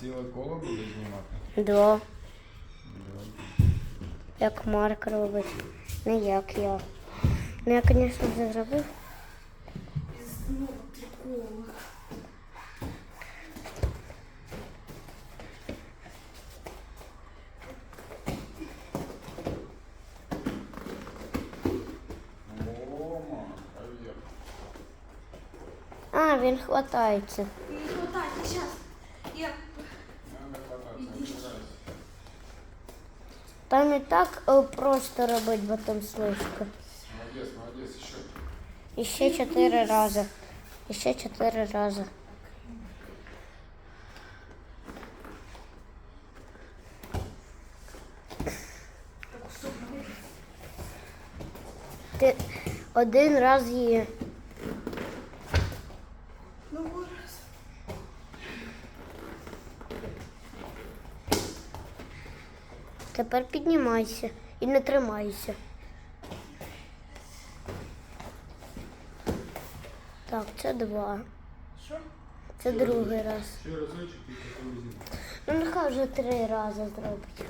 ціле коло буде знімати? Да. Як Марк робить. Не як я. Ну я, звісно, вже зробив. Прикол. О, Марк, а вверх. А, він хватається. Не хватает, сейчас. Я... Там і так е, просто робить, бо там слизько. Молодець, молодець, ще. І ще чотири рази. І ще чотири рази. Ти один раз є. Ну, раз. Тепер піднімайся і не тримайся. Так, це два. Що? Це другий раз. Ще разочок і потім візьмемо. Ну нехай вже три рази зробить.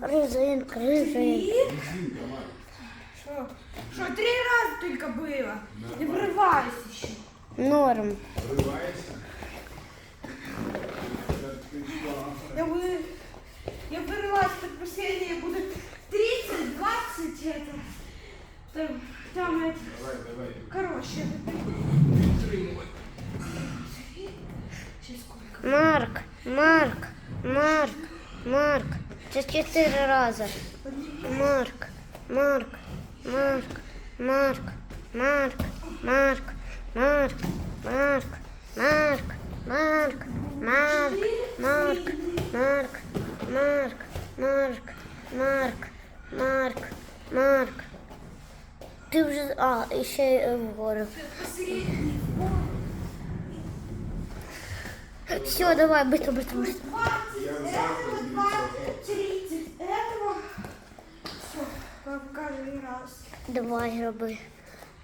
Резинка, Марк. Что? Что, три раза только было? Не врывайся еще. Норм. Що? Я вы... Я вырвалась так последнее будет 30, 20 это. Там, там это. Давай, давай. Короче, это? Марк, Марк, Марк, Марк. Це чотири рази. Марк, Марк, Марк, Марк, Марк, Марк, Марк, Марк, Марк, Марк, Марк, Марк, Марк, Марк, Марк, Марк, Марк, Марк. Ти вже. А, і ще вгору. Все, давай, быстро, быстро, быстро. Давай роби,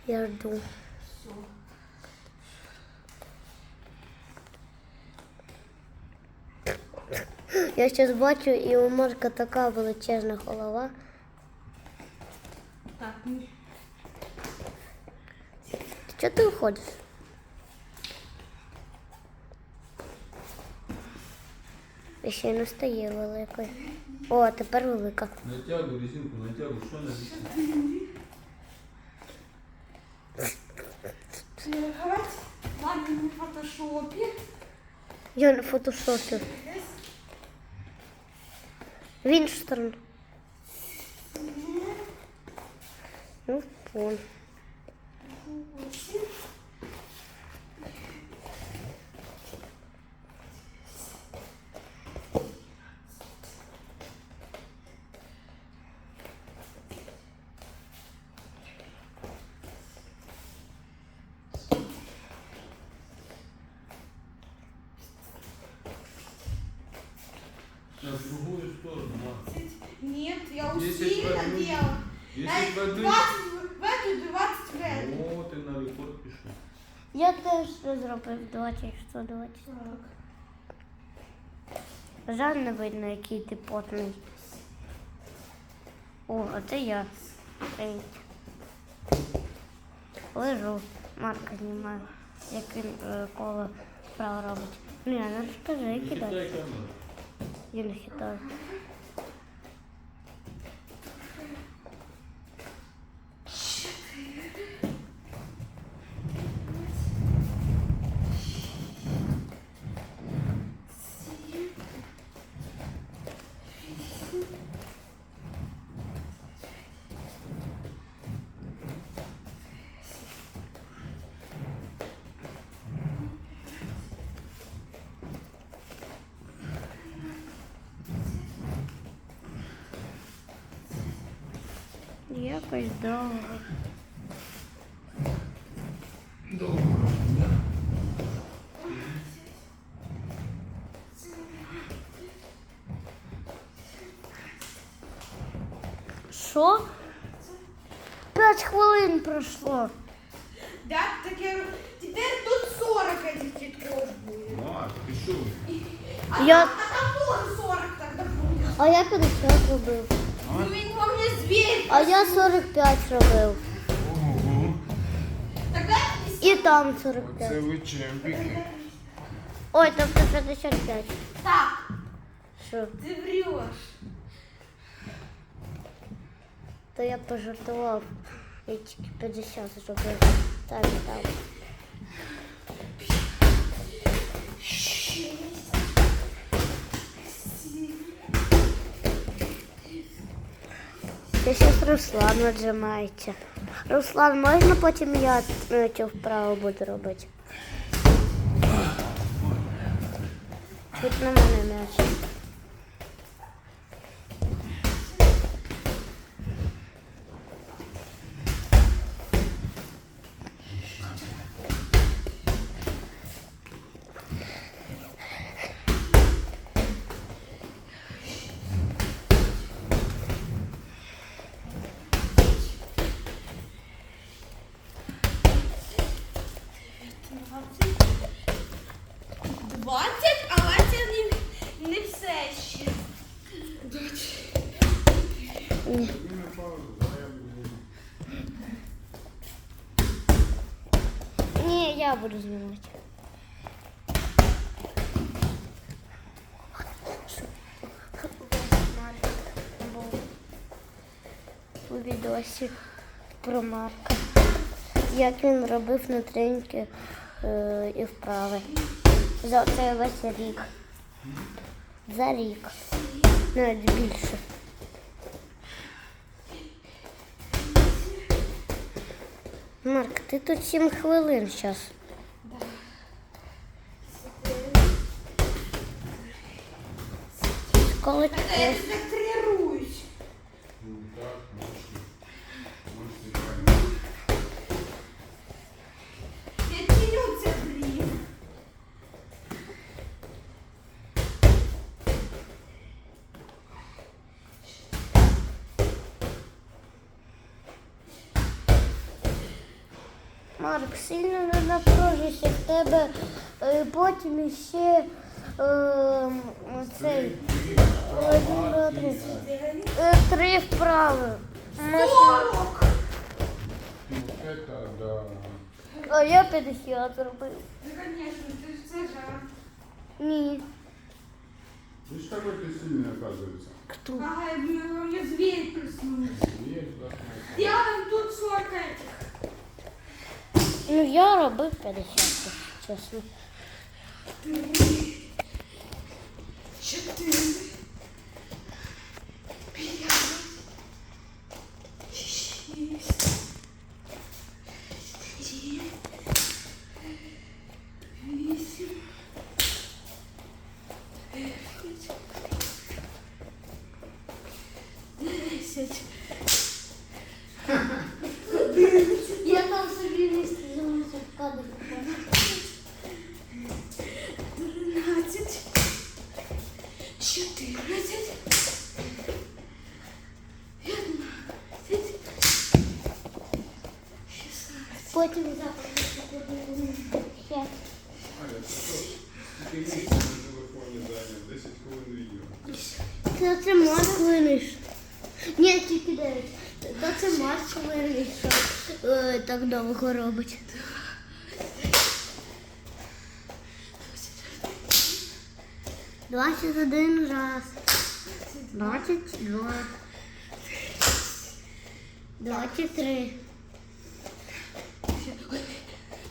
я жду. Я сейчас бачу і у Марка така величезна голова. Так. Чого ти уходиш? І ще й не стає великою. О, тепер велика. Натягуй резинку, натягуй, що на Давайте ладно, в фотошопе. Я на фотошопі. В іншу. Ну, вон. На другую сторону, Марк. Нет, я Десять усиленно воды. делала. Десять Э, воды. 20 в эту, 20 в эту. О, ти на рекорд пішов. Я теж зробив 20, що 20. Жаль не видно, який ти потний. О, а це я. Привіт. Лежу, Марка знімаю, як він е, коло вправо робить. Ні, не розкажи, кидай. Хитай камеру. Я не хитаю. Ой, довго. Що? П'ять хвилин пройшло. Так, таке. Тепер тут 40 этих китков буде. Ну, а ти що? А, Я- а там тоже 40 тогда будет. А я пересек робив. Ну він во мне зверь. А я 45 робив. Ого. Тогда І там 45. Це ви чемпіки. Ой, тобто 55. Так, Що? ти врешь. То я пожартував. Я тільки 50 зробив. Так, так. Я зараз Руслан віджимається. Руслан, можна потім я е, цю вправу буду робити? Тут на мене м'яч. Двадцять, але це не, не все ще. Ні, я буду знімати. У відосі про Марка. Як він робив на тренінки е, і вправи. За цей весь рік. За рік. Навіть більше. Марк, ти тут 7 хвилин зараз. Коли Та я тут так тренируюсь. Ну так, можна. Можна. Я ціню це, блін. Марк, сильно не напружуйся в тебе е, потім ще е, цей один, два, три. Е, три вправи. Можна- Сорок. Ну, это да. А я 50 зробив. Ну, конечно, це ж це жарт. Ні. Ну что такой ты сильный, оказывается? Хто? Ага, я блин, во мне зверь проснулся. Есть, да. Я там тут 40 этих. Ну я робив 50, чесно. Четыре. Пять. Шість. Семь. Хвилин відео. Це, це Марк. Ні, тільки 9. Та це Марк винайшов. Е, так довго робить. Двадцять один раз. Двадцять два. Двадцять три.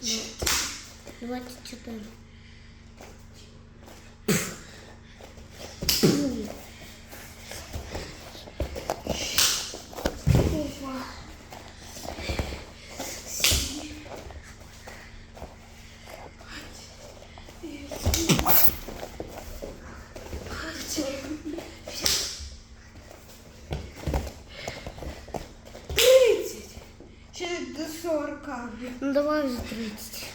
24. 24. Ну давай уже 30.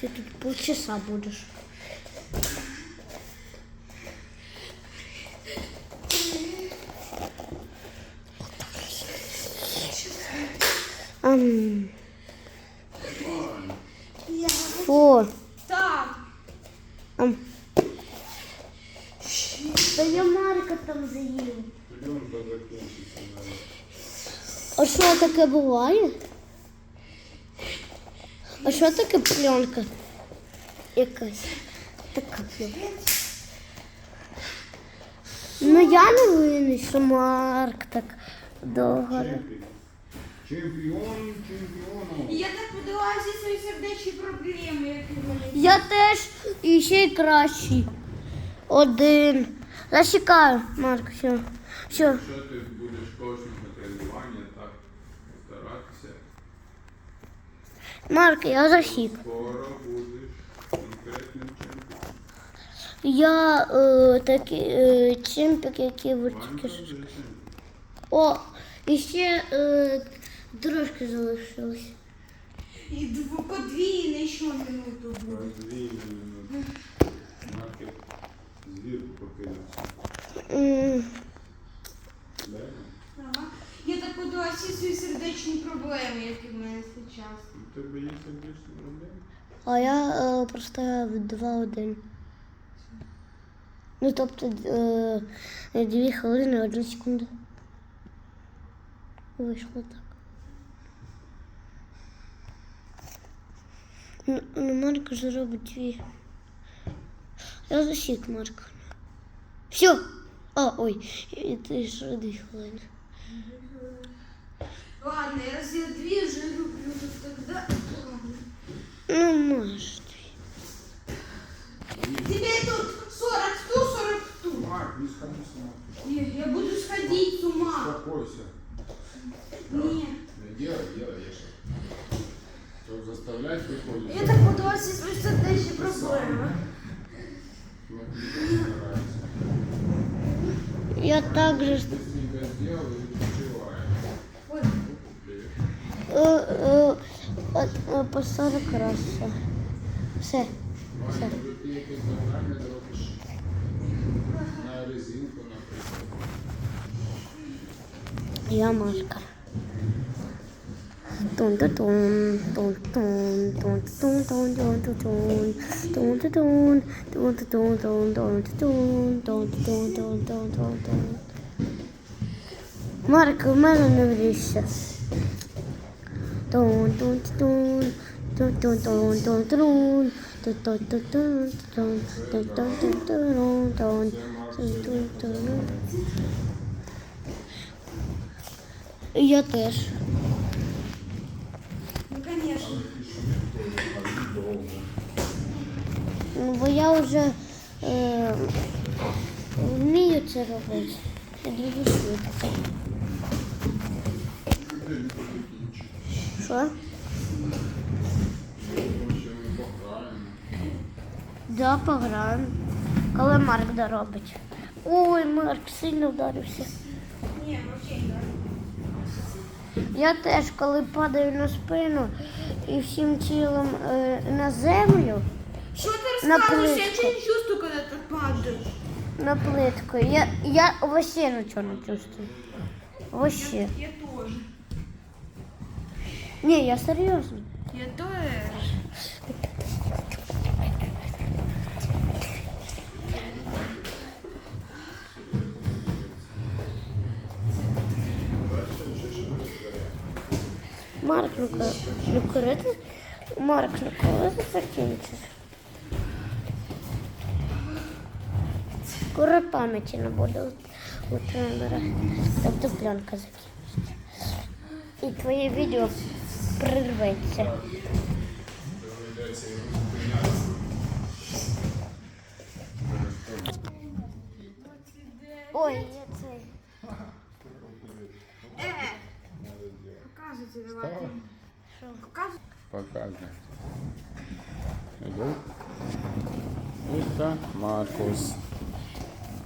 Ты тут полчаса будешь. Um... таке буває? А що таке пленка? Якась така пленка. Ну я не винен, що Марк так довго. Чемпіон. Чемпіон чемпіоном. Я так подала всі свої сердечні проблеми, які в мене. Я теж і ще й кращий. Один. Зачекаю, Марк, все. Все. Якщо ти будеш точно Марк, я засік. Я е, такий е, чимпік, який витікиш. О, і ще е, трошки залишилось. І дв- подвійний, що минуту буде. Ну, ну, ну. Марки. звір покинувся. М, Подала всі свої сердечні проблеми, які в мене зараз. У тебе є сердечні проблеми? А я е, простояв 2-1. Ну, тобто е, 2 хвилини, 1 секунду. Вийшло так. Ну, ну Марк вже робить дві. Я засік Марка. Все. А, ой, і ти ж 2 хвилини. Ладно, раз я дві вже люблю, то тогда... Ну, може. по 40 раз. Все. Все. На. Я Машка. Марк, в мене не врішся. Я теж. ну конечно. Ну, бо я вже е, вмію це робити. Я дуже швидко. Що? Ще ми пограємо. Да, пограємо. Коли Марк доробить. Ой, Марк сильно вдарився. Не, вообще не надо. Я теж, коли падаю на спину і всім тілом е, на землю, Что ты На рассказываешь? Я плитку. ничего не чувствую, когда ты падаешь. на плитку, я, я вообще нічого не чувствую. Вообще. Я тоже. Ні, я серйозно. Я тоже. Марк, ну ка- ну коли ти? Марк, ну коли ти закінчиш? Скоро пам'яті не буде у, у тренера. Тобто пленка закінчиться. І твоє відео прирветься. Ой, я цей. Покажите, давайте. Покажите. Это Маркус.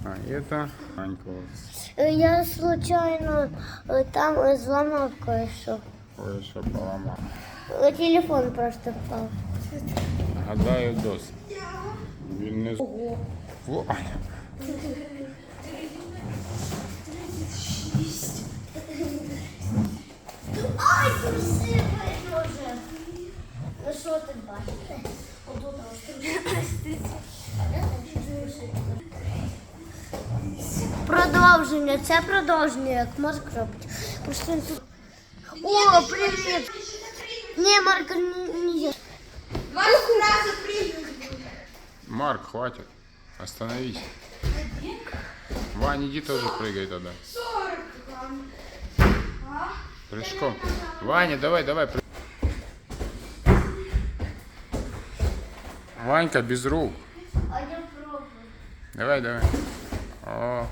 А это Анькус. Я случайно э, там э, взломал кое-что. Ой, що поламав. Телефон просто впав. Гадаю досить. Він не з- Во. Ай, красивий дуже. Ну що ти бачиш? Отут Продовження, це продовження, як Марк робить. Просто він тут. О, привіт! Ні, Марк, ні, ні. 20 разів прыгнуть буде. Марк, хватит. Остановись. Ваня, иди тоже прыгай тогда. 40 там. А? Прыжком. Ваня, давай, давай. пры- Ванька без рук. А я пробую. Давай, давай. О,